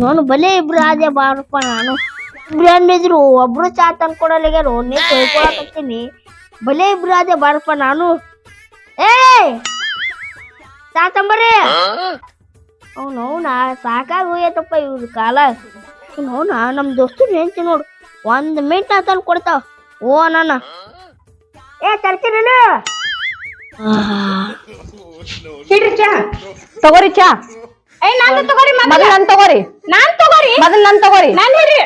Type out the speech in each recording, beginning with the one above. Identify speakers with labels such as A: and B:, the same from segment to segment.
A: ನಾನು ಬಲೆ ಇಬ್ರು ಆದೆ ಬಾರಪ್ಪ ನಾನು. ಇಬ್ರು ಅಂದಿದ್ರು, ಒಬ್ರು ಚಾ ತಂದ್ಕೊಡಲ್ಲಾಗ್ಯಾರು ನೀ ತಿಳ್ಕೊಳಕತ್ತೀನಿ ಬಲೆ ಇಬ್ರು ಆದೆ ಬಾರಪ್ಪ ನಾನು. ಏ! ಚಾ ತಂಬರಿ ಅವ್ನು, ಅವ್ನ, ಸಾಕಾಗಿ ಹೋಯ್ತಪ್ಪ ಇವ್ರ ಕಾಲ. ಅವ್ನ ನಮ್ಮ ದೋಸ್ತರು ಹೆಂಡ್ತಿ ನೋಡು. ಒಂದು ಮಿನಿಟ್ ತಂದು ಕೊಡ್ತಾವ ಓ ನನ್ನ ಏ, ತರ್ತೀನಿ
B: ಹಿಡ್ರಿ ಚಾ.
C: ತಗೋರಿ ಚಾ.
B: ಏ ನಾನ ತಗೋರಿ ಮೊದಲ.
C: ಮೊದಲ್ ನನ್ ತಗೋರಿ.
B: ನಾನ್ ತಗೋರಿ.
C: ಮೊದಲ್ ನನ್ ತಗೋರಿ.
B: ನಾನ್ ಹಿಡ್ರಿ.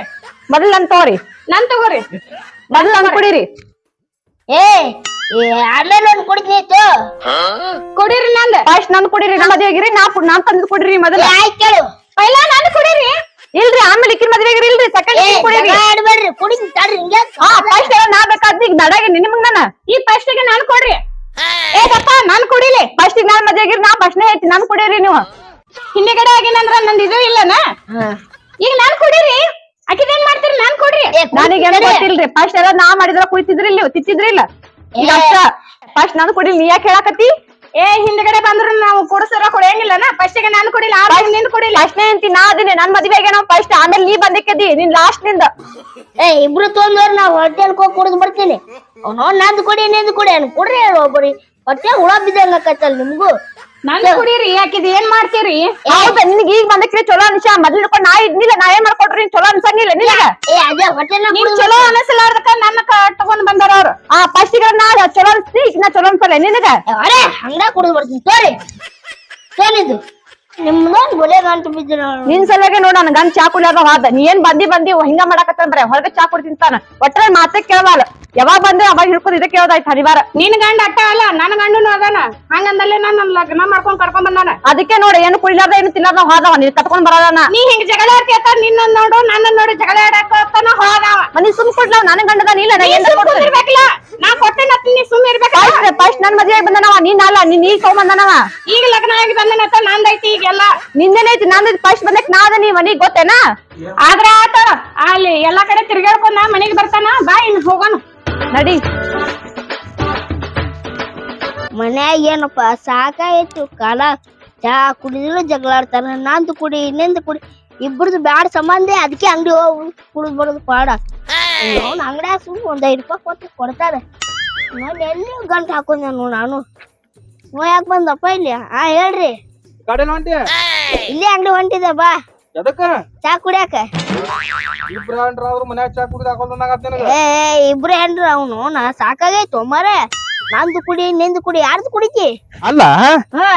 C: ಮೊದಲು ನನ್ ತಗೋರಿ.
B: ನಾನ್ ತಗೋರಿ.
C: ಮೊದಲು ನನ್ ಕುಡೀರಿ.
A: ಏ ಏ ಆಮೇಲೆ ಒಂದು ಕುಡಿತೀನಿ ಆಯ್ತು
B: ಕುಡೀರಿ ನಂದ.
C: ಫಸ್ಟ್ ನನ್ ಕುಡೀರಿ ನಮ್ ಮದ್ವೆ ಆಗಿರಿ. ನಾ ನಾನ್ ತಂದು ಕುಡೀರಿ ಮೊದಲ.
A: ಆಯ್ತು ಕೇಳು.
B: ಪೈಲ ನಾನು ಕುಡೀರಿ.
C: ಇಲ್ರಿ ಆಮೇಲೆ ಇಕ್ಕಿ ಮದ್ವೆ ಆಗಿರಿ ಇಲ್ರಿ. ಸೆಕೆಂಡ್ ಕುಡೀರಿ.
A: ಆಡ್ಬೇಡ್ರಿ. ಕುಡಿತೀನಿ ತಡ್ರಿ ಹಿಂಗೆ
C: ಹಾ ಫಸ್ಟ್ ನಾ ಬೇಕಾದ್ನಿ ಈಗ ದಡಾಗಿ ನಿಮಗ್ ನಾನ?
B: ಈ ಫಸ್ಟಿಗೆ ನಾನು ಕೊಡ್ರಿ. ಏ ನಾನ್ ನಾನು ಕುಡಿಲಿ.
C: ಫಸ್ಟ್ ನಾನ್ ಮದ್ವೆ ಆಗಿರಿ ನಾ ಫಸ್ಟ್ನೇ ಐತಿ ನನ್ ಕುಡೀರಿ ನೀವು.
B: ಹಿಂದೆಗಡೆ ಆಗಿನಂದ್ರ ನಂದು ಇದು ಇಲ್ಲನ? ಈಗ ನಾನ್ ಕುಡೀರಿ. ಅಕಿದೇನ್ ಮಾಡ್ತೀರಿ? ನಾನ್ ಕೊಡ್ರಿ.
C: ನನಗೆ ಏನು ಗೊತ್ತಿಲ್ರಿ? ಫಸ್ಟ್ ಎಲ್ಲ ನಾ ಮಾಡಿದ್ರ ಕುಯ್ತಿದ್ರಿ ಇಲ್ಲ ತಿತ್ತಿದ್ರಿ ಇಲ್ಲ. ಈಗ ಫಸ್ಟ್ ನಾನು ಕುಡಿಲಿ ನೀ ಯಾಕೆ ಹೇಳಕತ್ತಿ?
B: ಏ ಹಿಂದ್ಗಡೆ ಬಂದ್ರು ನಾವು ಕುಡಿಸರ ಕೊಡಂಗಿಲ್ಲನ ಫಸ್ಟ್ಗೆ ನಾನು ಕುಡಿಲ್ಲ ಆಮೇಲೆ ನಿನ್ ಕುಡಿಲ್ಲ.
C: ಫಸ್ಟ್ನೇ ಅಂತಿ ನಾ ಅದೇ ನನ್ ಮದ್ವೆಗೆ ನಾವು ಫಸ್ಟ್ ಆಮೇಲೆ ನೀ ಬಂದಿಕ್ಕದಿ ನಿನ್ ಲಾಸ್ಟ್ನಿಂದ.
A: ಏ ಇಬ್ರು ತೊಂದ್ರೆ ನಾವು ಹೋಟೆಲ್ ಹೋಗಿ ಕುಡಿದು ಬರ್ತೀನಿ. ಅವ್ನು ನಂದು ಕುಡಿ ನಿಂದು ಕೊಡಿ ಅನ್ ಕೊಡ್ರಿ ಹೇಳು ಒಬ್ಬರಿ ಹೊಟ್ಟೆ ಹುಳ ಬಿದ್ದಂಗ ಆಕತ್ತಲ್ಲ ನಿಮ್ಗೂ.
B: ನಾನು ಕುಡೀರಿ ಯಾಕಿದ್ ಏನ್ ಮಾಡ್ತೀರಿ?
C: ಹೌದಾ ನಿನ್ಗೆ ಈಗ ಬಂದಕ್ರಿ ಚಲೋ ಅನ್ಸ. ಮೊದ್ಲು ಹಿಡ್ಕೊಂಡ್ ನಾ ಇದ್ನಿಲ್ಲ ನಾ ಏನ್ ಮಾಡ್ಕೊಟ್ರಿ ನೀನ್ ಚಲೋ ಅನ್ಸಂಗಿಲ್ಲ ನಿನಗ?
A: ಏ ಅದೇ ಹೊಟ್ಟೆನ
B: ನೀವ್ ಚಲೋ ಅನಸಲಾರ್ದಕ್ಕ ನನ್ನ ತಗೊಂಡ್ ಬಂದಾರ ಅವ್ರು.
C: ಆ ಫಸ್ಟ್ ಈಗ ನಾ ಚಲೋ ಅನ್ಸ್ತಿ ಈಗ ನಾ ಚಲೋ ಅನ್ಸಲ್ಲ ನಿನಗ?
A: ಅರೆ ಹಂಗ ಕುಡಿದು ಬರ್ತೀನಿ ತೋರಿ. ತೋರಿದು ನಿಮ್ದೊಂದು ಬೊಲೆ ಗಂಟು ಬಿದ್ದಿರ
C: ನಿನ್ ಸಲಗೆ ನೋಡ ನನ್ ಗಂಡ ಚಾ ಕುಡಿಯೋದ ಹೋದ ನೀ ಏನ್ ಬಂದಿ ಬಂದಿ ಹಿಂಗ ಮಾಡಕತ್ತ ಬರೇ. ಹೊರಗೆ ಚಾ ಕುಡಿ ತಿಂತಾನ ಒಟ್ಟ ಮಾತೇ ಕೇಳವಲ್ಲ ಯಾವಾಗ ಬಂದ್ರೆ ಅವಾಗ ಹಿಡ್ಕೊಂಡು ಇದಕ್ಕೆ ಕೇಳೋದಾಯ್ತು ಹರಿವಾರ.
B: ನಿನ್ ಗಂಡ ಅಟ್ಟ ಅಲ್ಲ ನನ್ನ ಗಂಡನು ಅದಾನ. ಹಂಗಂದಲ್ಲೇ ನಾನು ಲಗ್ನ ಮಾಡ್ಕೊಂಡ್ ಕರ್ಕೊಂಡ್ ಬಂದಾನ.
C: ಅದಕ್ಕೆ ನೋಡಿ ಏನು ಕುಡಿಲಾರ್ದ ಏನು ತಿನ್ನದ ಹೋದವ ನೀನ್ ಕತ್ಕೊಂಡ್ ಬರೋದನ.
B: ನೀ ಹಿಂಗ್ ಜಗಳ ಆಡ್ತಿಯತ್ತ? ನಿನ್ನ ನೋಡು ನನ್ನ ನೋಡು ಜಗಳ ಆಡಕ್ ಹೋಗ್ತಾನ ಹೋದವ
C: ಮನಿ ಸುಮ್ ಕೊಡ್ಲ? ನನ್ ಗಂಡದ ಇಲ್ಲ ನಾ
B: ಕೊಟ್ಟೆನ ನೀ ಸುಮ್ ಇರ್ಬೇಕಲ್ಲ
C: ಫಸ್ಟ್ ನನ್ ಮದ್ವೆ ಬಂದನವ ನೀನ್ ಅಲ್ಲ ನೀನ್ ಈಗ ತಗೊಂಬಂದನವ.
B: ಈಗ ಲಗ್ನ ಆಗಿ ಬಂದನತ್ತ ನಂದೈತಿ ಈಗೆಲ್ಲ.
C: ನಿಂದೇನೈತಿ ನಂದೈತಿ ಫಸ್ಟ್ ಬಂದಕ್ ನಾ ಅದ ನೀ ಮನಿಗ್ ಗೊತ್ತೇನಾ?
B: ಆದ್ರ ಆತ ಅಲ್ಲಿ ಎಲ್ಲಾ ಕಡೆ ತಿರ್ಗಾಡ್ಕೊಂಡ್ ಮನೆಗೆ ಬರ್ತಾನ ಬಾ ಇನ್ ಹೋಗೋಣ.
C: ನಡಿ.
A: ಮನ್ಯಾಗ ಏನಪ್ಪ ಸಾಕಾಯ್ತು ಕಾಲ. ಚಾ ಕುಡಿದ್ರು ಜಗಳ ಆಡ್ತಾರ ನಂದು ಕುಡಿ ಇನ್ನೊಂದು ಕುಡಿ ಇಬ್ರದ್ದು ಬ್ಯಾಡ ಸಂಬಂಧ ಅದಕ್ಕೆ ಅಂಗಡಿ ಹೋಗಿ ಕುಡಿದ್ ಬರೋದು ಪಾಡ ಅವ್ನ ಅಂಗಡಿಯಾಗ ಸುಮ್ ಒಂದ್ ಐದು ರೂಪಾಯಿ ಕೊಟ್ಟು ಕೊಡ್ತಾರೆ ನಾನು ಎಲ್ಲಿ ಗಂಟು ಹಾಕೊಂಡೆ ನಾನು ನಾನು. ನೋ ಯಾಕೆ ಬಂದಪ್ಪ ಇಲ್ಲಿ? ಹಾ ಹೇಳ್ರಿ.
D: ಹೊಂಟಿ
A: ಇಲ್ಲೇ ಅಂಗಡಿ ಹೊಂಟಿದೆ ಬಾ.
D: ಎದಕ್ಕ?
A: ಚಾ ಕುಡಿಯಾಕ?
D: ಇಬ್ರ ಅವ್ರು ಮನ್ಯಾಗ ಚಾ ಕುಡಿದು ನಿನಗ?
A: ಏ ಇಬ್ರು ಹೆಂಡ್ರ ಅವನು. ನಾ ಸಾಕಾಗೈತು ಮರೆ. ನಂದು ಕುಡಿ ನಿಂದು ಕುಡಿ ಯಾರ್ದು ಕುಡಿತಿ?
D: ಅಲ್ಲ?
A: ಹಾ.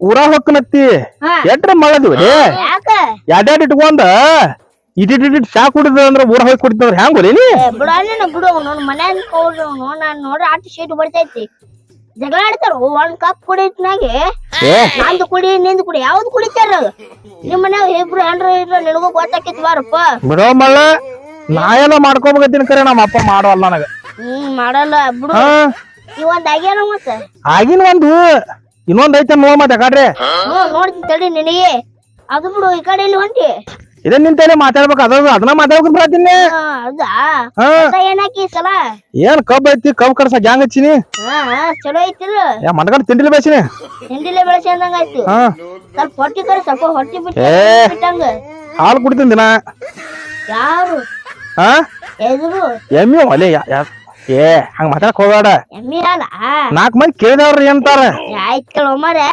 D: ಊರ ಹೊಕ್ಕನತ್ತಿ?
A: ಹಾ.
D: ಎಟ್ರ ಮಾಡದ್ವಿ
A: ಯಾಕ?
D: ಎರಡೆರಡು ಇಟ್ಕೊಂಡ? ಇಟ್ಟಿಟ್ ಚಾ ಕುಡಿದ ಅಂದ್ರ ಊರ ಹೋಗಿ ಕುಡಿತಂದ್ರ ಹೆಂಗ್ ಗೊಲಿ ನೀ?
A: ಏ, ಬಿಡು ಅವನು ಮನ್ಯಾಗ ಕೌಡ್ರಿ ಅವನು ನಾನ್ ನೋಡ್ರಿ ಆಟ ಶೀಟ್ ಬರ್ತೈತಿ. ಜಗಳ ಆಡ್ತಾರ? ಒಂದ್ ಕಪ್ ಕುಡಿತ್ನಾಗೆ ನಂದು ಕುಡಿ ನಿಂದು ಕುಡಿ ಯಾವ್ದು ಕುಡಿತಾರ? ನಿಮ್ ಮನ್ಯಾಗ ಇಬ್ರು ಹೆಂಡ್ರ ಇದ್ರ ನಿನಗೂ ಗೊತ್ತಾಕಿತ್ ಬಾರಪ್ಪ
D: ಬಿಡೋ ಮಳ್ಳ ನಾ ಮಾಡ್ಕೊಬೇಕಿನ ಮಾಡ್ಕೋಬೇಕತ್ತೀನಿ ಕರೆ ನಮ್ಮ ಅಪ್ಪ ಮಾಡೋಲ್ಲ ನನಗ.
A: ಹ್ಮ್ ಮಾಡಲ್ಲ ಬಿಡು. ಒಂದ್ ಆಗ್ಯಾನ ಮತ್ತ?
D: ಆಗಿನ ಒಂದು. ಇನ್ನೊಂದ್ ಐತೆ ನೋಡ್ ಮತ್ತೆ ಯಾಕಡ್ರಿ
A: ಹ್ಮ್ ನೋಡ್ತೀನಿ ತಡಿ ನಿನಗೆ. ಅದು ಬಿಡು ಈ ಕಡೆ ಇಲ್ಲಿ ಹೊಂಟಿ.
D: ಇದೇ ನಿಂತ ಮಾತಾಡ್ಬೇಕು? ಅದ ಅದನ್ನ ಮಾತಾಡ್ಬೇಕು ಬರ್ತೀನಿ ಏನ್ ಕಬ್ಬ ಐತಿ? ಕಬ್ ಕಡ್ಸ ಗ್ಯಾಂಗ್ ಹಚ್ಚಿನಿ?
A: ಚಲೋ ಐತಿಲ್ಲ
D: ಯಾ ಮನ್ಗಂಡ್ ತಿಂಡಿಲಿ ಬೇಸಿನಿ
A: ತಿಂಡಿಲೇ ಬೆಳೆಸಂದಂಗ ಆಯ್ತು.
D: ಹಾ.
A: ಸ್ವಲ್ಪ ಹೊಟ್ಟಿ ಕರೆ ಸ್ವಲ್ಪ ಹೊಟ್ಟಿ. ಬಿಟ್ಟಂಗ.
D: ಹಾಲು ಕುಡಿತೀನಿ ದಿನ.
A: ಯಾರು?
D: ಹಾ? ಎಮ್ಮಿ ಒಲೆ ಏ ಹಂಗ ಮಾತಾಡಕ್ ಹೋಗಾಡ
A: ಎಮ್ಮಿ ಅಲ್ಲ
D: ನಾಲ್ಕು ಮಂದಿ ಕೇಳಿದವ್ರಿ ಅಂತಾರ.
A: ಆಯ್ತ್ ಒಮ್ಮರೆ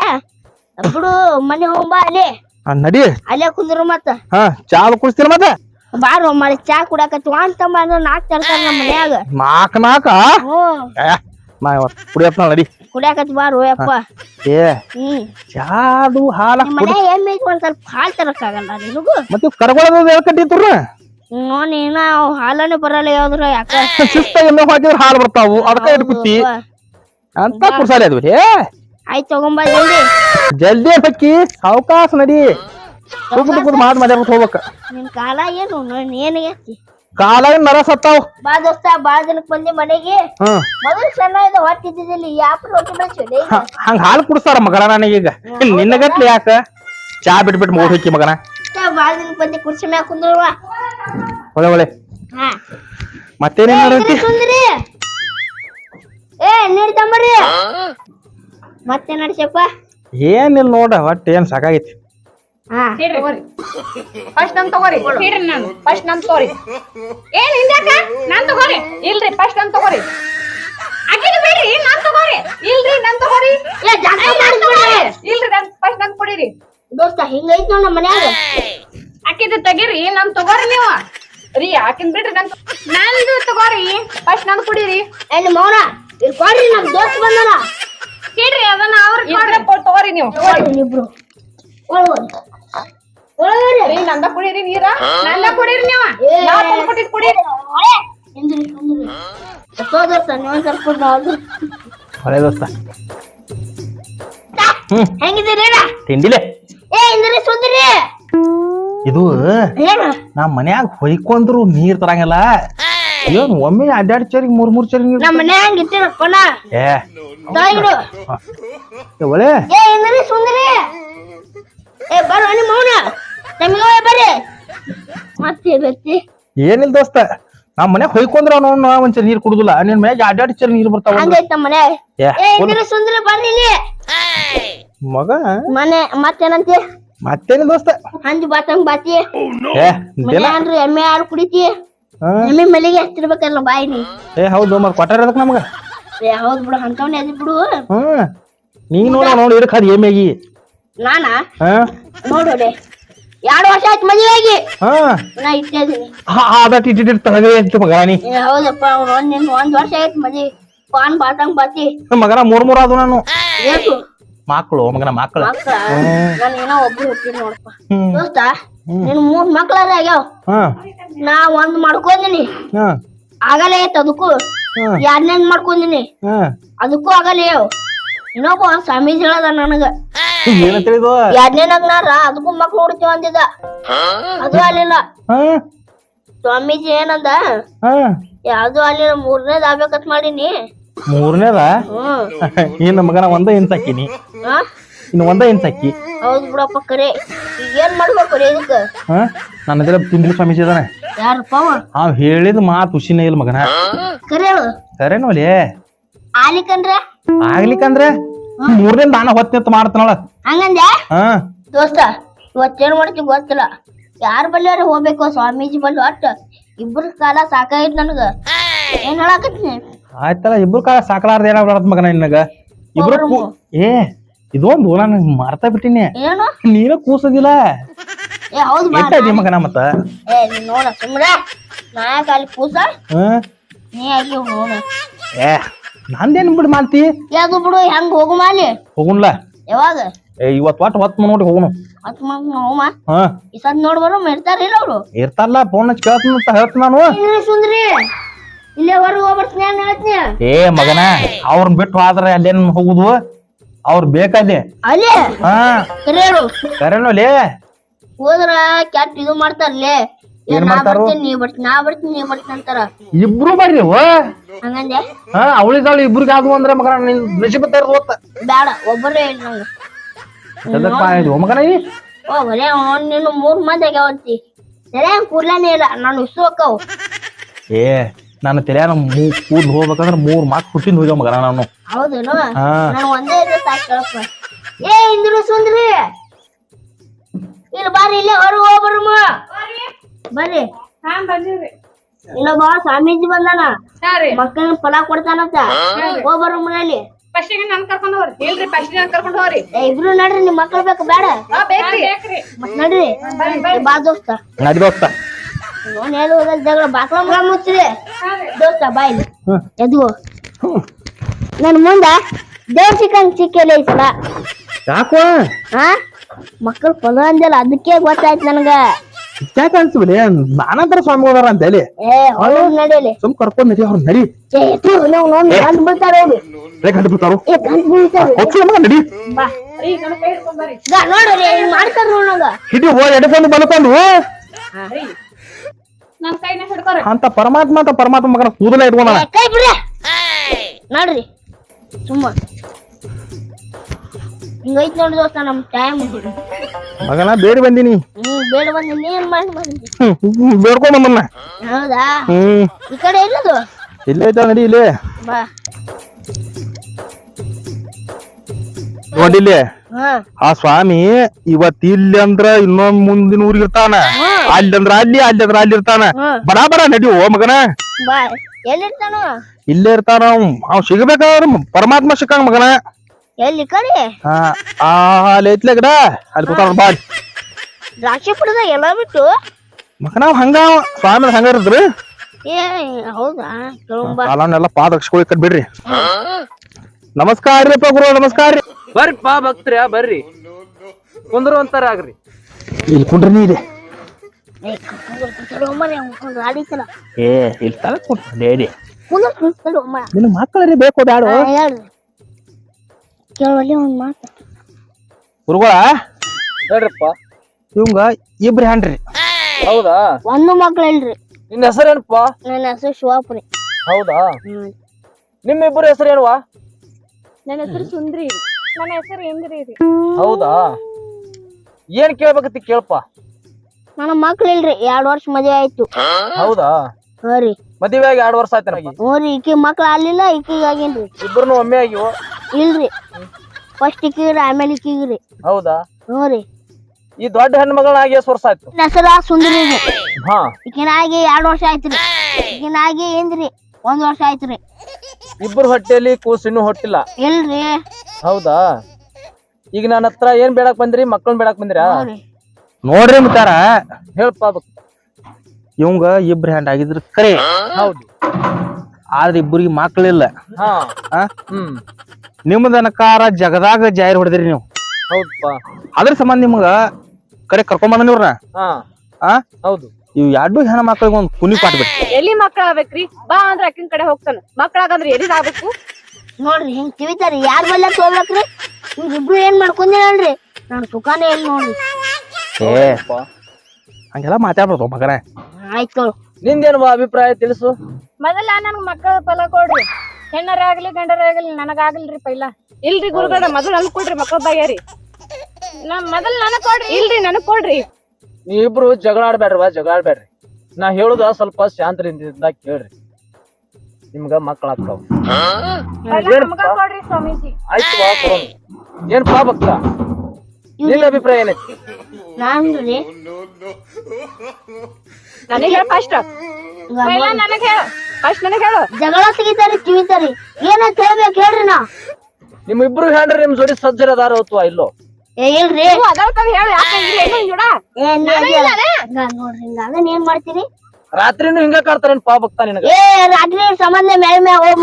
A: ಬಿಡು ಮನೆ ಹೋಗ್ಬಾ ಅಲ್ಲಿ.
D: ಆ, ನಡಿ.
A: ಅಲ್ಲೇ ಕುಂದ್ರು ಮತ್ತ.
D: ಹಾ ಚಾ ಕುಡಿಸ್ತೀರ ಮತ್ತ?
A: ಬಾರ ಮಾಡಿ ಚಾ ಕುಡಾಕತ್ತಿ ಅಂತಮ್ಮ ಅಂದ್ರೆ ನಾಕ್ ತರ್ತಾರ ನಮ್ಮ ಮನ್ಯಾಗ.
D: ನಾಕ್ ನಾಕ
A: ಹ್ಮ್
D: ನಾ ಕುಡಿಯತ್ತ ನಡಿ.
A: ಬಾರು ಯಪ್ಪ
D: ಏ.
A: ಹ್ಮ್
D: ಚಾದು ಹಾಲ
A: ನಿಮ್ ಮನ್ಯಾಗ ಎಮ್ಮೆ ಐತಿ ಒಂದ್ ಸ್ವಲ್ಪ ಹಾಲ್ ತರಕಾಗಲ್ಲ ನಿನಗೂ?
D: ಮತ್ತೆ ಕರ್ಗೊಳದ
A: ಅವ್ ಹಾಲನೇ ಬರಲ್ಲ ಯಾವ್ದ್ರ ಯಾಕ?
D: ಶಿಸ್ತ ಎಮ್ಮೆ ಹಾಕಿದ್ರೆ ಹಾಲು ಬರ್ತಾವು. ಅದಕ್ಕ ಅಂತ ಕುಡ್ಸಾಲೆ ಅದ್ವಿ ಏ.
A: ಆಯ್ತ್ ತಗೊಂಬ ಜಲ್ದಿ.
D: ಜಲ್ದಿ ಪಕ್ಕಿ ಸಾವಕಾಶ ನಡಿ. ಮಾತ್ ಕುದ್ ಮಾಡ್ ಮಾಡ್ಯಾರ ಹೋಗ್ಬೇಕ.
A: ನಿನ್ ಕಾಲ ಏನು ಏನಾಗೈತಿ
D: ಕಾಲ ನರ ಸತ್ತಾವ್?
A: ಬಾ ದೋಸ್ತ ಬಾಳ ದಿನಕ್ ಬಂದಿ ಮನೆಗೆ.
D: ಹ್ಮ್
A: ಮೊದಲು ಸಣ್ಣ ಇದ್ದ ಹೊಟ್ಟಿದ್ದಿಲ್ಲ ಯಾಪ ರೊಟ್ಟಿ
D: ಹಂಗ ಹಾಲು ಕುಡಿಸ್ತಾರ ಮಗನ ನನಗೀಗ ಇಲ್ಲಿ ನಿನ್ನ ಗಟ್ಲೆ ಯಾಕ? ಚಾ ಬಿಟ್ಬಿಟ್ಟು ಬಿಟ್ ಮೂಡ್ ಹೊಕ್ಕಿ ಮಗನ.
A: ಬಾಳ ದಿನಕ್ ಬಂದಿ ಕುರ್ಸಿ ಮ್ಯಾಗ ಕುಂದ್ರವ
D: ಒಳ್ಳೆ ಒಳ್ಳೆ
A: ಹಾ.
D: ಮತ್ತೇನೇನ್ ನಡೈತಿ?
A: ಕುಂದ್ರಿ ಏ ನೀರ್ ತಮ್ಮರಿ ಮತ್ತೆ ನಡ್ಸಪ್ಪ
D: ಏನಿಲ್ಲ ನೋಡ ಒಟ್ಟು ಏನ್ ಸಾಕಾಗೈತಿ.
C: ಫಸ್ಟ್ ನನ್ ತಗೋರಿ.
B: ಹಿಡ್ರಿ ನಾನು.
C: ಫಸ್ಟ್ ನನ್ ತಗೋರಿ.
B: ಏನ್ ಹಿಂದ್ಯಾಕ ನಾನ್ ತಗೋರಿ.
C: ಇಲ್ರಿ ಫಸ್ಟ್ ನನ್ ತಗೋರಿ.
B: ಆಕಿನ ಬಿಡ್ರಿ ನಾನ್ ತಗೋರಿ.
C: ಇಲ್ರಿ ನನ್ ತಗೋರಿ.
B: ನಾನ್ ತಗೋರಿ.
C: ಇಲ್ರಿ ನನ್ ಫಸ್ಟ್ ನನ್ ಕೊಡಿರಿ.
A: ದೋಸ್ತ ಹಿಂಗೈತ್ ನೋಡ್ ನಮ್ಮ ಮನ್ಯಾಗ.
B: ಆಕಿದ ತೆಗೀರಿ ನನ್ ತಗೋರಿ ನೀವು.
C: ರೀ ಆಕಿನ್ ಬಿಡ್ರಿ ನನ್
B: ನಂದು ತಗೋರಿ.
C: ಫಸ್ಟ್ ನನ್ ಕುಡೀರಿ.
A: ಎಲ್ಲಿ ಮೌನ ಇಲ್ಲಿ ಕೊಡ್ರಿ ನಮ್ ದೋಸ್ತ ಬಂದನ
B: ಹಿಡ್ರಿ ಅದನ್ನ ಅವ್ರಿಗೆ
C: ಇಲ್ರಿ ಕೊಡ್ ತಗೋರಿ ನೀವು.
A: ಇಬ್ರು
C: ನಂದ ಕುಡೀರಿ ನೀರ?
B: ನಂದ ಕುಡೀರಿ ನೀವು?
C: ತಂದ್ ಕೊಟ್ಟಿದ್ ಕುಡೀರಿ
A: ದೋಸ್ತ ಹೆಂಗಿದ್ದೀರಿ
D: ತಿಂಡಿಲೆ.
A: ಏ ಸುಂದ್ರಿ.
D: ಇದು
A: ಏನ
D: ನಾ ಮನ್ಯಾಗ ಹೊಯ್ಕೊಂಡ್ರು ನೀರ್ ತರಂಗಿಲ್ಲ. ಏನ್ ಒಮ್ಮೆ ಅಡ್ಡಾಡ್ ಚರಿಗೆ ಮೂರ್ ಮೂರ್ ಚರಿ ನೀರ್
A: ನಮ್ಮ ಮನ್ಯಾಗ ಇಟ್ಟಿರ
D: ಏ
A: ತಾಯಿಡು
D: ಏ, ಒಳ್ಳೆ.
A: ಏ ಹಿಂದ್ರಿ ಸುಂದ್ರಿ. ಏ ಬರೋ ನಿಮ್ಮ ಮೌನ ನಮಗೆ ಬರ್ರಿ. ಮತ್ತೆ ಬರ್ತಿ
D: ಏನಿಲ್ಲ ದೋಸ್ತ ನಮ್ ಮನ್ಯಾಗ ಹೊಯ್ಕೊಂಡ್ರ ಅವ್ನ ಒಂದ್ಸರಿ ನೀರ್ ಕುಡುದಿಲ್ಲ. ನಿನ್ ಮನ್ಯಾಗ ಅಡ್ಡಾಡಿ ಚರಿ ನೀರ್ ಬರ್ತಾವ
A: ಹಂಗೈತ್ ಮನ್ಯಾಗ.
D: ಏ
A: ಸುಂದ್ರಿ ಬರ್ರಿ ಇಲ್ಲಿ.
D: ಮಗ?
A: ಮನೆ ಮತ್ತೇನಂತೆ?
D: ಮತ್ತೇನಿಲ್ಲ ದೋಸ್ತ?
A: ಹಂದಿ ಬಾತಂಗ್ ಬಾತಿ.
D: ಏ
A: ಎಮ್ಮೆ ಹಾಲು ಕುಡಿತಿ.
D: ಹಾ?
A: ಎಮ್ಮೆ ಮಲಿಗೆ ಹಚ್ತಿರ್ಬೇಕಲ್ಲ ಬಾಯಿ ನೀ
D: ಏ ಹೌದು ಮತ್ ಕೊಟ್ಟಾರ ಅದಕ್ಕೆ ನಮಗ?
A: ಏ ಹೌದು ಬಿಡು ಅಂತವನೇ ಅದಿ ಬಿಡು.
D: ಹ್ಮ್ ನೀ ನೋಡ ನೋಡಿ ಇರಕ್ ಅದು ಏಮೇಗಿ
A: ನಾನ?
D: ಹಾ?
A: ನೋಡೋಡೆ ಎರಡು ವರ್ಷ ಆಯ್ತು ಮದುವೆ ಆಗಿ.
D: ಹಾ?
A: ನಾ ಇಟ್ಟೇ ಹಾ
D: ಅದ ಇಟ್ಟಿಟ್ಟು ತಳಗ ಅಂತ ಮಗ ನೀ.
A: ಏ ಹೌದಪ್ಪ ಅವ್ನು ಒಂದ್ ನಿನ್ ಒಂದ್ ವರ್ಷ ಆಯ್ತು ಮದ್ವಿ. ಪಾನ್ ಬಾತಂಗ್ ಬಾತಿ.
D: ಮಗನ ಮೂರ್ ಮೂರ್ ಆದು ನಾನು.
A: ಏಕು
D: ಮಕ್ಕಳು ಮಗನ ಮಕ್ಕಳು
A: ಮಕ್ಳ? ನಾನು ಏನೋ ಒಬ್ರು ಹುಟ್ಟಿನ ನೋಡಪ್ಪ. ದೋಸ್ತ? ನಿನ್ ಮೂರ್ ಮಕ್ಳಾರ ಆಗ್ಯಾವ. ನಾ ಒಂದ್ ಮಾಡ್ಕೊಂಡಿನಿ
D: ಆಗಲ್ಲ
A: ಆಗಲೇ ಐತ್ ಅದಕ್ಕೂ. ಎರಡನೇದ್ ಮಾಡ್ಕೊಂಡಿನಿ ಅದಕ್ಕೂ ಆಗಲೇ ಇನ್ನೊಬ್ಬ ಸ್ವಾಮೀಜಿ ಹೇಳದ ನನಗ. ಎರಡನೇನಾಗ್ನಾರ ಅದಕ್ಕೂ ಮಕ್ಳು ಹುಡ್ತೀವ ಅಂದಿದ್ದ. ಅದು ಅಲ್ಲಿಲ್ಲ. ಸ್ವಾಮೀಜಿ ಏನಂದ? ಯಾವ್ದು ಅಲ್ಲಿ ಮೂರನೇದ್ ಆಗ್ಬೇಕಂತ ಮಾಡೀನಿ.
D: ಮೂರನೇದ?
A: ಹ್ಮ್.
D: ಇನ್ನ ಮಗನ ಒಂದ
A: ಹಾ.
D: ಇನ್ನು ಒಂದ ಇನ್ಸಕ್ಕಿ
A: ಹೌದು ಬಿಡಪ್ಪ ಕರೆ. ಏನ್ ಮಾಡ್ಬೇಕು ರೀ ಇದಕ್ಕೆ?
D: ಹಾ? ನನ್ನ ಹತ್ರ ಸ್ವಾಮೀಜಿ ಇದಾನೆ.
A: ಯಾರಪ್ಪ ಅವ?
D: ಅವ್ ಹೇಳಿದ ಮಾತು ಖುಷಿನೇ ಇಲ್ಲ ಮಗನ.
A: ಕರೆ ಹೇಳು
D: ಸರೇನೋಲೆ
A: ಆಲಿಕಂದ್ರ
D: ಆಗ್ಲಿಕ್ಕಂದ್ರೆ? ಮೂರನೇ ದಾನ ಹೊತ್ತಿತ್ತು ಮಾಡ್ತಾನಳ
A: ಹಂಗಂದ್ಯಾ
D: ಹಾ.
A: ದೋಸ್ತ ಇವತ್ತೇನ್ ಮಾಡ್ತೀವಿ ಗೊತ್ತಿಲ್ಲ. ಯಾರ ಬಲ್ಲಾರ ಹೋಗ್ಬೇಕು? ಸ್ವಾಮೀಜಿ ಬಲ್ಲಿ ಒಟ್ಟ ಇಬ್ರ ಕಾಲ ಸಾಕಾಯ್ತು ನನಗ. ಏನ್ ಹೇಳಾಕತ್ತೀನಿ
D: ಆಯ್ತಲ್ಲ ಇಬ್ರು ಕಾಲ ಸಾಕಲಾರ್ದ ಏನಾಗ್ಬಿಡತ್ ಮಗನ ನಿನಗ? ಇಬ್ರು ಕೂ ಏ ಇದೊಂದು ನಾನು ಮಾರ್ತಾ ಬಿಟ್ಟಿನಿ.
A: ಏನು?
D: ನೀನ ಕೂಸದಿಲ್ಲ.
A: ಏ ಹೌದು ಬಾ
D: ಎಟ್ಟ ಮತ್ತ?
A: ಏ ನೀನ್ ನೋಡ ಸುಮ್ರ ನಾ ಯಾಕೆ ಅಲ್ಲಿ ಕೂಸ?
D: ಹಾ?
A: ನೀ
D: ಏ ನಂದೇನ್ ಬಿಡ್
A: ಯಾವ್ದು ಬಿಡು ಹೆಂಗ್ ಹೋಗು ಮಾಲಿ?
D: ಹೋಗುಣ್ಲ?
A: ಯಾವಾಗ?
D: ಏ ಇವತ್ ಒಟ್ಟು ಹೊತ್ ನೋಡಿ ಹೋಗುನು
A: ಮಗ್ ಹೋಮ
D: ಹಾ.
A: ನೋಡ್ ಬರೋ ಇರ್ತಾರಿಲ್ಲ ಅವ್ರು.
D: ಇರ್ತಾರಲ್ಲ ಫೋನ್ ಹಚ್ಚಿ ಕೇಳ್ತೀನಿ ಅಂತ ಹೇಳ್ತೀನಿ ನಾನು.
A: ಸುಂದ್ರಿ. ಇಲ್ಲೇ ಹೊರಗೆ ಹೋಗ್ಬರ್ತೀನಿ ಹೇಳ್ತೀನಿ?
D: ಏ ಮಗನ ಅವ್ರನ್ನ ಬಿಟ್ಟು ಆದ್ರೆ ಅಲ್ಲೇನ್ ಹೋಗುದು? ಅವ್ರ ಬೇಕಲ್ಲಿ.
A: ಅಲ್ಲಿ?
D: ಹಾ.
A: ಕರೆ ಹೇಳು
D: ಕರೆನೋಲೆ
A: ಹೋದ್ರ ಕ್ಯಾಟ್ ಇದು ಮಾಡ್ತಾರಲ್ಲೇ
D: ಏನ್ ಮಾಡ್ತಾರು?
A: ನೀ ಬರ್ತೀನಿ ನಾ ಬರ್ತೀನಿ ನೀ ಬರ್ತೀನಿ ಅಂತಾರ.
D: ಇಬ್ರು ಬರ್ರಿ ಓ
A: ಹಂಗಂದೆ?
D: ಹಾ ಅವಳಿದಾಳು ಇಬ್ರಿಗೆ ಆದ್ವು ಅಂದ್ರೆ ಮಗನ ನಿನ್ ನಶೀಬ ತೇರ್ದು
A: ಬೇಡ ಒಬ್ಬರೇ ಇಲ್ಲ ನಂಗ.
D: ಇದು ಮಗನ?
A: ಓ ಬರೇ ಅವ್ನ್ ನೀನು ಮೂರ್ ಮಂದಿ ಆಗ್ಯಾವತ್ತಿ ಸರಿ ಕೂಡ್ಲಾನೇ ಇಲ್ಲ. ನಾನು ಇಷ್ಟು ಹೋಕ್ಕವು
D: ಏ ನನ್ನ ತಲೆಯಾನ ಮೂ ಕೂದ್ ಹೋಗ್ಬೇಕಂದ್ರ ಮೂರ್ ಮಾತ್ ಹುಟ್ಟಿಂದ ಹೋಗ್ಯಾವ ಮಗನ ನಾನು.
A: ಹೌದೇನು?
D: ಹಾ.
A: ನಾನು ಒಂದೇ ಇದೆ ಸಾಕು ಕೇಳಪ್ಪ. ಏ ಇಂದ್ರು ಸುಂದ್ರಿ. ಇಲ್ಲಿ ಬಾರಿ ಇಲ್ಲೇ ಹೋಗ್ಬರಮ್ಮ ಬರ್ರಿ.
B: ಹಾ ಬಂದಿವ್ರಿ
A: ಸ್ವಾಮೀಜಿ ಬಂದಾನ. ಸರಿ ಫಲ ಕೊಡ್ತಾನಂತ. ಹೋಗ್ಬರ ಮನೆಯಲ್ಲಿ
B: ಫಸ್ಟಿಗೆ ನನ್ ಕರ್ಕೊಂಡ್ ಹೋಗ್ರಿ. ಇಲ್ರಿ ಫಸ್ಟಿಗೆ ನನ್ ಕರ್ಕೊಂಡ್ ಹೋಗ್ರಿ.
A: ಏ ಇಬ್ರು ನಡ್ರಿ ನಿಮ್ ಮಕ್ಳು ಬೇಕು ಬೇಡ.
B: ಬೇಕ್ರಿ.
A: ಮತ್ ನಡ್ರಿ ಬಾ ದೋಸ್ತ.
D: ನಡಿ ದೋಸ್ತ.
A: ನೋನ್ ಹೇಳು ಹೋದ ಜಗಳ ಬಾಕ್ಲ ಮಗ ಮುಚ್ಚಿದೆ. ದೋಸ್ತ ಬಾ ಇಲ್ಲಿ.
D: ಹ್ಮ್.
A: ಎದ್ಗೋ ನನ್ ಮುಂದ ದೇವ್ ಚಿಕನ್ ಸಿಕ್ಕಿಲ್ಲ ಈ ಸಲ
D: ಯಾಕೋ?
A: ಹಾ ಮಕ್ಕಳು ಫಲ ಅಂದಲ್ಲ ಅದಕ್ಕೆ ಗೊತ್ತಾಯ್ತು ನನಗ.
D: ಯಾಕೆ ಅನ್ಸ್ಬಿಡಿ ನಾನಂತರ ಸ್ವಾಮಿ ಹೋದಾರ ಅಂತ ಹೇಳಿ.
A: ಏ ನಡೀಲಿ.
D: ಸುಮ್ ಕರ್ಕೊಂಡ್ ನಡಿ ಅವ್ರ ನಡಿ.
A: ಏ ಎತ್ತು ನಾವು ನೋಡಿ ಗಂಟ್ ಬೀಳ್ತಾರ ಹೋಗಿ.
D: ಬೇಗ ಗಂಟು ಬಿಡ್ತಾರು
A: ಏ ಗಂಟ್ ಬೀಳ್ತಾರ
D: ಹೊತ್ತು ನಡಿ.
A: ಬಾ.
B: ರೀ ನನ್ನ ಕೈ ಹಿಡ್ಕೊಂಡ್ ಬರ್ರಿ
A: ಗಾ ನೋಡ್ರಿ ಮಾಡ್ತಾರ ನೋಡಂಗ
D: ಹಿಡಿ ಹೋಗಿ ಎಡ್ಕೊಂಡು ಬಲ್ಕೊಂಡು
B: ರೀ ನನ್ ಕೈನ ಹಿಡ್ಕೊರಿ.
D: ಅಂತ ಪರಮಾತ್ಮ ಅಂತ ಪರಮಾತ್ಮ ಮಗನ ಕೂದಲ ಇಟ್ಕೊಂಡ
A: ಕೈ ಬಿಡ್ರಿ. ನೋಡ್ರಿ. ಸುಮ್ಮ. ಹಿಂಗೈತ್ ನೋಡಿ ದೋಸ್ತ ನಮ್ ಟೈಮ್
D: ಮಗನ ಬೇಡ ಬಂದಿನಿ.
A: ಹ್ಮ್ ಬೇಡ ಬಂದಿನಿ ಏನ್ ಮಾಡಿ ಬಂದಿ?
D: ಹ್ಮ್ ಬೇಡ್ಕೊಂಡ್ ಬಂದನ್ನ
A: ಹೌದಾ?
D: ಹ್ಮ್.
A: ಈ ಕಡೆ ಇಲ್ಲದು
D: ಇಲ್ಲೇ ಐತ ನಡಿ ಇಲ್ಲೇ.
A: ಬಾ.
D: ನೋಡಿಲ್ಲಿ
A: ಹಾ.
D: ಆ ಸ್ವಾಮಿ ಇವತ್ ಇಲ್ಲಿ ಅಂದ್ರ ಇನ್ನೊಂದ್ ಮುಂದಿನ ಊರಿಗೆ ಇರ್ತಾನ. ಅಲ್ಲಿ ಅಂದ್ರ ಅಲ್ಲಿ ಅಲ್ಲಂದ್ರ ಅಲ್ಲಿ ಇರ್ತಾನ. ಬಡ ಬಡ ನಡಿ ಓ ಮಗನ.
A: ಎಲ್ಲಿರ್ತಾನು
D: ಇಲ್ಲೇ ಇರ್ತಾನ ಅವ್ ಅವ್ ಸಿಗಬೇಕಾದ್ರ ಪರಮಾತ್ಮ ಸಿಕ್ಕಂಗ ಮಗನ.
A: ಎಲ್ಲಿ ಕಡೆ?
D: ಹಾ ಆ ಅಲ್ಲಿ ಐತ್ಲೆ ಗಿಡ. ಅಲ್ಲಿ ಕೂತಾನ ಬಾ
A: ದ್ರಾಕ್ಷಿ ಪುಡದಾಗ ಎಲ್ಲ ಬಿಟ್ಟು
D: ಮಗನ ಅವ್ ಹಂಗ. ಸ್ವಾಮಿ ಹಂಗ ಇರದ್ರಿ.
A: ಏ ಹೌದಾ?
D: ಕಾಲವನ್ನೆಲ್ಲ ಪಾದ ರಕ್ಷಿಕೊಳ್ಳಿ ಕಟ್ ಬಿಡ್ರಿ. ನಮಸ್ಕಾರ ರೀಪ್ಪ ಗುರು ನಮಸ್ಕಾರ ರೀ
E: ಬರ್ರಿಪ್ಪ ಭಕ್ತ್ರ್ಯಾ ಬರ್ರಿ. ಕುಂದ್ರು ಅಂತಾರ ಆಗ್ರಿ
D: ಇಲ್ಲಿ ಕುಂಡ್ರಿ ನೀ ಇದೆ. ಏ ಇಲ್ಲಿ ತಲೆ ಕುಂಡ್ರಿ
A: ಕುಂದ್ರ ಕುಂತ್ಕೊಂಡು ಒಮ್ಮ.
D: ನಿನ್ ಮಕ್ಕಳರಿ ಬೇಕು ಬ್ಯಾಡ?
A: ಕೇಳಲ್ಲಿ ಒಂದ್ ಮಾತು.
D: ಗುರುಗಳ?
E: ಹೇಳ್ರಪ್ಪ.
D: ಇವಂಗ ಇಬ್ರು ಹ್ಯಾನ್ರಿ
E: ಹೌದಾ?
A: ಒಂದು ಮಕ್ಳು ಇಲ್ರಿ.
E: ನಿನ್ನ ಹೆಸರೇನಪ್ಪ
A: ನನ್ನ ಹೆಸರು ಶಿವಾಪುರಿ.
E: ಹೌದಾ? ನಿಮ್ಮ ಇಬ್ಬರ ಹೆಸರೇನುವಾ
B: ನನ್ನ ಹೆಸರು ಸುಂದ್ರಿ. ನನ್ನ ಹೆಸರು ಇಂದ್ರಿ
E: ಹೌದಾ? ಏನ್ ಕೇಳ್ಬೇಕತ್ತಿ ಕೇಳಪ್ಪ
A: ನನ್ನ ಮಕ್ಳು ಇಲ್ರಿ ಎರಡ್ ವರ್ಷ ಮದ್ವೆ ಆಯ್ತು.
E: ಹೌದಾ?
A: ಹಾ ರೀ
E: ಮದುವೆ ಆಗಿ ಎರಡು ವರ್ಷ ಆಯ್ತು ನನಗೆ
A: ಹ್ಞೂ ರೀ ಈಕಿ ಮಕ್ಳು ಆಗ್ಲಿಲ್ಲ ಈಕಿಗೆ ಆಗಿನ್ರಿ.
E: ಇಬ್ಬರನು ಒಮ್ಮೆ ಆಗಿವು?
A: ಇಲ್ರಿ. ಫಸ್ಟ್ ಇಕ್ಕಿಗ್ರಿ ಆಮೇಲೆ ಇಕ್ಕಿಗ್ರಿ
E: ಹೌದಾ?
A: ಹ್ಞೂ ರೀ
E: ಈ ದೊಡ್ಡ ಹೆಣ್ಮಗಳಾಗಿ ಎಷ್ಟು ವರ್ಷ ಆಯ್ತು?
A: ಹೆಸರ ಸುಂದರಿ
E: ಹಾ.
A: ಈಕಿನಾಗಿ ಎರಡ್ ವರ್ಷ ಆಯ್ತ್ರಿ. ಈಕಿನಾಗಿ ಏನ್ರಿ ಒಂದ್ ವರ್ಷ ಆಯ್ತ್ರಿ.
E: ಇಬ್ಬರು ಹೊಟ್ಟೆಯಲ್ಲಿ ಕೂಸು ಇನ್ನೂ ಹೊಟ್ಟಿಲ್ಲ.
A: ಇಲ್ರಿ.
E: ಹೌದಾ? ಈಗ ನನ್ನ ಹತ್ರ ಏನ್ ಬೇಡಕ್ ಬಂದ್ರಿ ಮಕ್ಕಳನ್ನ ಬೇಡಕ್ ಬಂದಿರಾ?
A: ಹ್ಞೂ ರೀ
D: ನೋಡ್ರಿ ಮುತ್ತಾರ
E: ಹೇಳಪ್ಪ
D: ಇವಂಗ ಇಬ್ರು ಹ್ಯಾಂಡ್ ಆಗಿದ್ರ ಕರೆ.
E: ಹೌದು.
D: ಆದ್ರೆ ಇಬ್ಬರಿಗೆ ಮಕ್ಳಿಲ್ಲ.
E: ಹಾ.
D: ಆ?
E: ಹ್ಮ್.
D: ನಿಮ್ದನಕಾರ ಜಗದಾಗ ಜಾಹೀರ್ ಹೊಡೆದ್ರಿ ನೀವು.
E: ಹೌದಪ್ಪ
D: ಅದ್ರ ಸಂಬಂಧ ನಿಮ್ಗ ಕರೆ ಕರ್ಕೊಂಡ್ ಬಂದ್ರ ಇವ್ರನ್ನ
E: ಹಾ.
D: ಆ?
E: ಹೌದು.
D: ಇವ್ ಎರಡು ಹೆಣ್ಣ ಮಕ್ಳಿಗೆ ಒಂದು ಕುನಿ ಬಿಡ್ರಿ.
C: ಎಲ್ಲಿ ಮಕ್ಳ ಆಗ್ಬೇಕ್ರಿ ಬಾ ಅಂದ್ರ ಅಕ್ಕಿನ ಕಡೆ ಹೋಗ್ತಾನ. ಮಕ್ಳಾಗಂದ್ರ ಎಲ್ಲಿ ಆಗ್ಬೇಕು
A: ನೋಡ್ರಿ ಹಿಂಗ್ ತಿವಿತಾರಿ ಯಾರ್ ಬಲ್ಲ ತೋಬೇಕ್ರಿ ಇಬ್ರು ಏನ್ ಮಾಡ್ಕೊಂಡಿರಲ್ರಿ ನಾನು ಸುಖಾನೇ ಎಲ್ಲಿ ನೋಡ್ರಿ.
D: ಏ. ಹಂಗೆಲ್ಲ ಮಾತಾಡ್ಬಾರ್ದು ಮಗನ.
A: ಆಯ್ತು
E: ನಿಂದೇನು ಅಭಿಪ್ರಾಯ ತಿಳಿಸು?
B: ಮೊದಲ ನನ್ಗೆ ಮಕ್ಕಳ ಫಲ ಕೊಡ್ರಿ. ಹೆಣ್ಣರಾಗ್ಲಿ ಗಂಡರಾಗ್ಲಿ ಗಂಡರ ಆಗ್ಲಿ ನನಗಾಗಲ್ರಿ ಪೈಲ.
C: ಇಲ್ರಿ ಗುರುಗಳ ಮೊದಲು ನನ್ ಕೊಡ್ರಿ ಮಕ್ಕಳ ಬಾಯಾರಿ.
B: ನಮ್ ಮೊದಲ್ ನನಗ್ ಕೊಡ್ರಿ.
C: ಇಲ್ರಿ ನನಗ್ ಕೊಡ್ರಿ.
E: ನೀವಿಬ್ರು ಜಗಳ ಆಡ್ಬೇಡ್ರವ ಜಗಳ ಆಡ್ಬೇಡ್ರಿ ನಾ ಹೇಳುದ ಸ್ವಲ್ಪ ಶಾಂತರಿಂದ ಕೇಳ್ರಿ. ನಿಮ್ಗ ಮಕ್ಕಳ ಆಗ್ತಾವ.
B: ಕೊಡ್ರಿ ಸ್ವಾಮೀಜಿ.
E: ಆಯ್ತು ಏನ್ ಪಾ ಭಕ್ತ? ನಿನ್ನ ಅಭಿಪ್ರಾಯ ಏನೈತಿ
A: ನಾನ್ರಿ
C: ನನಗ್ ಹೇಳ ಫಸ್ಟ್
B: ನನಗೆ ಹೇಳ.
C: ಫಸ್ಟ್ ನನಗೆ ಹೇಳು.
A: ಜಗಳ ತೆಗಿತಾರಿ ತಿವಿತಾರಿ. ಏನಂತ ಹೇಳ್ಬೇಕು ಹೇಳ್ರಿ ನಾ.
E: ನಿಮ್ ಇಬ್ರು ಹೇಳ್ರಿ ನಿಮ್ ಜೋಡಿ ಸಜ್ಜರ ಅದಾರ ಇಲ್ಲೋ?
A: ಏ ಇಲ್ರಿ.
C: ನೀವು ಅದಾಳ್ತಾವ ಹೇಳು ಯಾಕೆ ಇಲ್ಲ ಏನು ಜೋಡ
A: ನೋಡ್ರಿ ಹಿಂಗ ಅದನ್ನ ಏನ್ ಮಾಡ್ತೀರಿ?
E: ರಾತ್ರಿನು ಹಿಂಗ ಕಾಡ್ತಾರೇನ್ ಪಾ ಭಕ್ತ ನಿನಗ?
A: ಏ ರಾತ್ರಿ ಸಂಬಂಧ ಮೇಲೆ ಮೇಲೆ ಹೋಗ್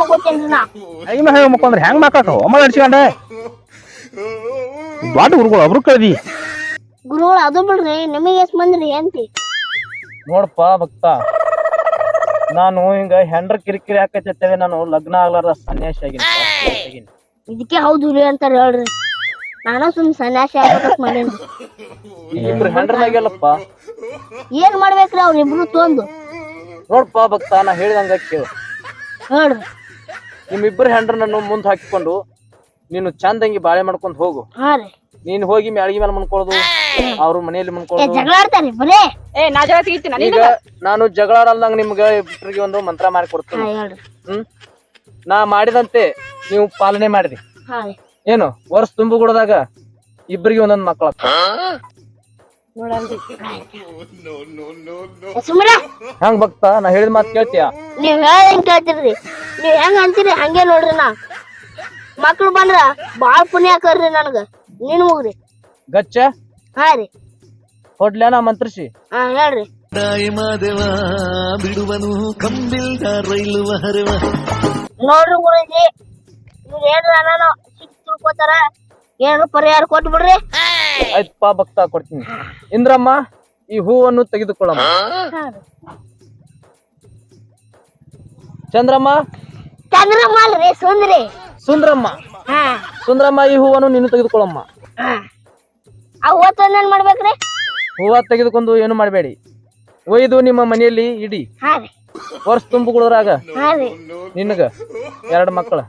A: ನಾ.
D: ಹೆಂಗ್ ಮಕ್ಕೊಂಡ್ರೆ ಹೆಂಗ್ ಮಾತಾಡ್ತಾವ? ಅಮ್ಮ ನಡ್ಸ್ಕೊಂಡೆ. ದೊಡ್ಡ ಗುರುಗಳು ಒಬ್ರು ಕಳ್ದಿ.
A: ಗುರುಗಳು ಅದು ಬಿಡ್ರಿ ನಿಮಗೆ ಎಷ್ಟು ಬಂದ್ರಿ ಅಂತಿ
E: ನೋಡಪ್ಪ ಭಕ್ತ ನಾನು ಹಿಂಗ ಹೆಂಡ್ರ ಕಿರಿಕಿರಿ ಹಾಕತ್ತೇವೆ ನಾನು ಲಗ್ನ ಆಗ್ಲಾರ ಸನ್ಯಾಸಿ ಆಗಿನಿ. ಆಗೀನಿ.
A: ಇದಕ್ಕೆ ಹೌದು ರೀ ಅಂತಾರ ಹೇಳ್ರಿ. ನಾನು ಸುಮ್ ಸನ್ಯಾಸಿ ಆಗ್ಬೇಕಂತ ಮಾಡೇನ್ರಿ.
E: ಈ ಇಬ್ರು
A: ಏನ್ ಮಾಡ್ಬೇಕ್ರಿ ಅವ್ರಿಬ್ರು ತೊಂದು?
E: ನೋಡಪ್ಪ ಭಕ್ತ ನಾ ಹೇಳಿದಂಗ ಕೇಳು.
A: ಹೇಳ್ರಿ.
E: ನಿಮ್ಮಿಬ್ಬರು ಹೆಂಡ್ರನನ್ನು ಮುಂದೆ ಹಾಕಿಕೊಂಡು ನೀನು ಚಂದಂಗಿ ಬಾಳೆ ಮಾಡ್ಕೊಂಡ್ ಹೋಗು.
A: ಹಾ ರೀ.
E: ನೀನ್ ಹೋಗಿ ಮ್ಯಾಳ್ಗಿ ಮೇಲೆ ಮನ್ಕೊಳ್ಳೋದು ಅವ್ರ ಮನೆಯಲ್ಲಿ
A: ಏ
E: ಮನ್ಕೊಳ್ಳೋದು
A: ಜಗಳ ಆಡ್ತಾರಿ ಬರೇ.
C: ಏ ನಾ ಜಗಳ ತೆಗಿತೀನಿ
E: ಈಗ ನಾನು ಜಗಳ ಆಡಲ್ದಂಗ ನಿಮ್ಗೆ ಇಬ್ಬರಿಗೆ ಒಂದು ಮಂತ್ರ ಮಾಡಿ
A: ಹಾ
E: ಕೊಡ್ತೀನಿ
A: ಹೇಳ್ರಿ.
E: ಹ್ಮ್? ನಾ ಮಾಡಿದಂತೆ ನೀವು ಪಾಲನೆ ಮಾಡಿರಿ.
A: ಹಾ ರೀ.
E: ಏನು ವರ್ಷ ತುಂಬು ಕೊಡದಾಗ ಇಬ್ಬರಿಗೆ ಒಂದೊಂದ್ ಮಕ್ಕಳ
A: ಏ, ಸುಮ್ರ
E: ಹೆಂಗ್ ಭಕ್ತ ನಾ ಹೇಳಿದ ಮಾತು ಕೇಳ್ತೀಯ?
A: ನೀವ್ ಹೇಳ್ದಂಗ್ ಕೇಳ್ತೀರಿ. ನೀವ್ ಹೆಂಗ್ ಅಂತೀರಿ ಹಂಗೆ ನೋಡ್ರಿ ನಾ. ಮಕ್ಳು ಬಂದ್ರ ಬಾಳ್ ಪುಣ್ಯ ಕರ್ರಿ ನನಗ. ನೀನ್ ಮುಗ್ರಿ
E: ಗಚ್ಚ?
A: ಹಾ ರೀ.
E: ಹೊಡ್ಲೇನ ಮಂತ್ರಿಸಿ?
A: ಹಾ ಹೇಳ್ರಿ.
F: ಮಾದೇವ ಬಿಡುವನು ಕಂಬಿಲ್ದ ರೈಲು ಹರಿವ.
A: ನೋಡ್ರಿ ಗುರುಜಿ ಇವ್ರು ಏನ್ರ ನಾನು ಸಿಕ್ ತಿಳ್ಕೊತಾರ ಏನು ಪರಿಹಾರ ಕೊಟ್ಟು ಬಿಡ್ರಿ.
E: ಆಯ್ತಪ್ಪ ಭಕ್ತ ಕೊಡ್ತೀನಿ. ಇಂದ್ರಮ್ಮ ಈ ಹೂವನ್ನು ತೆಗೆದುಕೊಳ್ಳಮ್ಮ. ಚಂದ್ರಮ್ಮ?
A: ಚಂದ್ರಮ್ಮ ಅಲ್ರಿ ಸುಂದ್ರಿ.
E: ಸುಂದ್ರಮ್ಮ.
A: ಹಾ.
E: ಸುಂದ್ರಮ್ಮ ಈ ಹೂವನ್ನು ನೀನು ತೆಗೆದುಕೊಳ್ಳಮ್ಮ.
A: ಆ ಏನ್ ಮಾಡ್ಬೇಕ್ರಿ?
E: ಹೂವ ತೆಗೆದುಕೊಂಡು ಏನು ಮಾಡಬೇಡಿ. ಒಯ್ದು ನಿಮ್ಮ ಮನೆಯಲ್ಲಿ ಇಡಿ.
A: ಹಾ ರೀ.
E: ವರ್ಷ ತುಂಬು
A: ಹಾ ರೀ.
E: ನಿನಗ ಎರಡು ಮಕ್ಕಳ.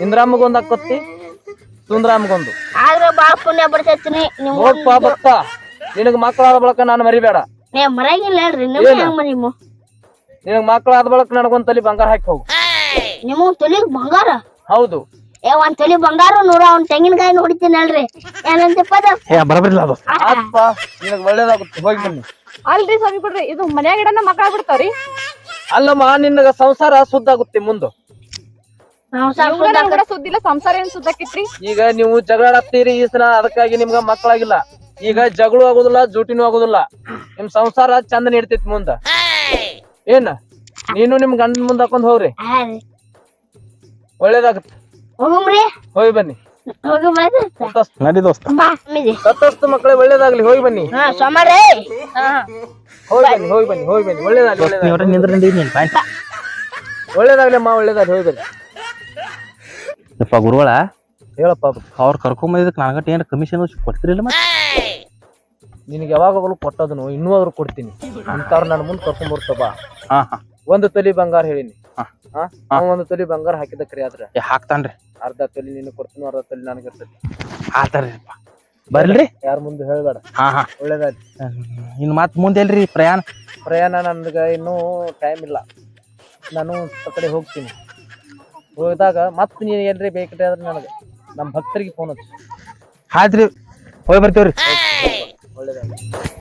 E: ಇಂದ್ರಾಮಗೊಂದು ಹಾಕೊತ್ತಿ ಸುಂದ್ರಾಮಗೊಂದು.
A: ಆದ್ರ ಬಾಳ್ ಪುಣ್ಯ ಬರ್ತೈತ್ರಿ ನಿಮ್
E: ನೋಡ್ಪ ಭಕ್ತ ನಿನಗ ಮಕ್ಕಳಾದ ಬಳಕ ನಾನು ಮರಿಬೇಡ.
A: ಏ ಮರಾಗಿಲ್ಲ ಹೇಳ್ರಿ. ನಿಮ್ಗೆ ಹೆಂಗ್ ಮರಿಮು
E: ನಿನಗ ಮಕ್ಕಳಾದ ಬಳಕ ನನಗೊಂದ್ ತಲೆ ಬಂಗಾರ ಹಾಕಿ ಹೋಗು.
A: ನಿಮ್ಮ ತೊಲಿಗ್ ಬಂಗಾರ?
E: ಹೌದು.
A: ಏ ಒಂದ್ ತೊಲಿ ಬಂಗಾರ ನೂರ ಒಂದ್ ತೆಂಗಿನಕಾಯಿ ಹೊಡಿತೀನಲ್ರಿ ಏನಂತ ಪದ?
D: ಏ ಬರಬರಿಲ್ಲ ಅದು.
E: ಆತ್ಪ ನಿನಗ್ ಒಳ್ಳೇದಾಗುತ್ತೆ ಹೋಗಿ ಬನ್ನಿ.
C: ಅಲ್ರಿ ಸ್ವಾಮಿ ಬಿಡ್ರಿ ಇದು ಮನ್ಯಾಗ ಇಡನ ಮಕ್ಕಳ ಬಿಡ್ತಾವ್ರಿ
E: ಅಲ್ಲಮ್ಮ ನಿನ್ನ ಸಂಸಾರ ಸುದ್ದಾಗುತ್ತೆ ಮುಂದು.
A: ನಾವ್ ಸ್ವಲ್ಪ
C: ಇವ್ಗ ನನ್ ಕೂಡ ಸುದ್ದಿಲ್ಲ ಸಂಸಾರ ಏನ್ ಸುದ್ದಾಕಿತ್ರಿ
E: ಈಗ ನೀವು ಜಗಳಾಡತ್ತೀರಿ ಈ ಸಲ ಅದಕ್ಕಾಗಿ ನಿಮ್ಗ ಮಕ್ಕಳಾಗಿಲ್ಲ ಈಗ ಜಗಳೂ ಆಗುದಿಲ್ಲ ಜೂಟಿನೂ ಆಗುದಿಲ್ಲ. ನಿಮ್ ಸಂಸಾರ ಚಂದ ನೀಡ್ತೈತಿ ಮುಂದ. ಏನ? ನೀನು ನಿಮ್ ಗಂಡನ ಮುಂದ ಹಾಕೊಂಡ್ ಹೋಗ್ರಿ. ಒಳ್ಳೇದಾಗುತ್ತೆ.
A: ಹೋಗುಮ್ರಿ
E: ಹೋಗಿ ಬನ್ನಿ.
D: ನಡಿ ದೋಸ್ತ.
E: ತತ್ತಸ್ತು ಮಕ್ಕಳೇ ಒಳ್ಳೇದಾಗ್ಲಿ ಹೋಗಿ ಬನ್ನಿ.
A: ಹಾ ಸೋಮಾರಿ
E: ಹೋಗಿ ಬನ್ನಿ ಹೋಗಿ ಬನ್ನಿ ಹೋಗಿ ಬನ್ನಿ ಒಳ್ಳೇದಾಗ್ಲಿ ಒಳ್ಳೇದಾಗ್ಲಿ. ಅಮ್ಮ ಒಳ್ಳೇದಾಗ್ಲಿ ಹೋಗಿ ಬನ್ನಿ.
D: ಯಪ್ಪ ಗುರುಗಳ
E: ಹೇಳಪ್ಪ
D: ಅವ್ರ ಕರ್ಕೊಂಬಂದಿದ್ದಕ್ಕೆ ನನಗಟ್ಟ ಏನು ಕಮಿಷನ್ ಕೊಡ್ತಿರಿಲ್ಲ ಮತ್ತೆ?
E: ನಿನಗೆ ಯಾವಾಗಲೂ ಕೊಟ್ಟದನು ಇನ್ನೂ ಆದ್ರೂ ಕೊಡ್ತೀನಿ. ಅಂತಾರು ನನ್ನ ಮುಂದೆ ಕರ್ಕೊಂಡ್ ಬರ್ತವ
D: ಹಾ ಹಾ.
E: ಒಂದು ತಲಿ ಬಂಗಾರ ಹೇಳಿನಿ.
D: ಹಾ.
E: ಅವ ಒಂದು ತೊಲಿ ಬಂಗಾರ ಹಾಕಿದ ಕರಿ ಆದ್ರ?
D: ಏ ಹಾಕ್ತಾನ್ರಿ.
E: ಅರ್ಧ ತೊಲಿ ನೀನು ಕೊಡ್ತೀನಿ ಅರ್ಧ ತೊಲಿ ನನಗೆ ಇರ್ತೈತಿ.
D: ಆತರ್ರಿ ಬರ್ಲ್ರಿ?
E: ಯಾರ ಮುಂದೆ ಹೇಳ್ಬೇಡ.
D: ಹಾ ಹಾ.
E: ಒಳ್ಳೇದಾಯ್ತು.
D: ಇನ್ ಮತ್ ಮುಂದೆ ಎಲ್ರಿ ಪ್ರಯಾಣ?
E: ಪ್ರಯಾಣ ನನ್ಗೆ ಇನ್ನೂ ಟೈಮ್ ಇಲ್ಲ. ನಾನು ಆ ಕಡೆ ಹೋಗ್ತೀನಿ. ಹೋದಾಗ ಮತ್ತೆ ನೀನು ಏನ್ರಿ ಬೇಕ್ರಿ ಆದ್ರೆ ನನಗೆ. ನಮ್ಮ ಭಕ್ತರಿಗೆ ಫೋನ್ ಹಚ್ಚಿ.
D: ಆಯ್ತ್ರಿ ಹೋಗಿ ಬರ್ತೇವ್ರಿ.
E: ಒಳ್ಳೇದಾಯ್ತು.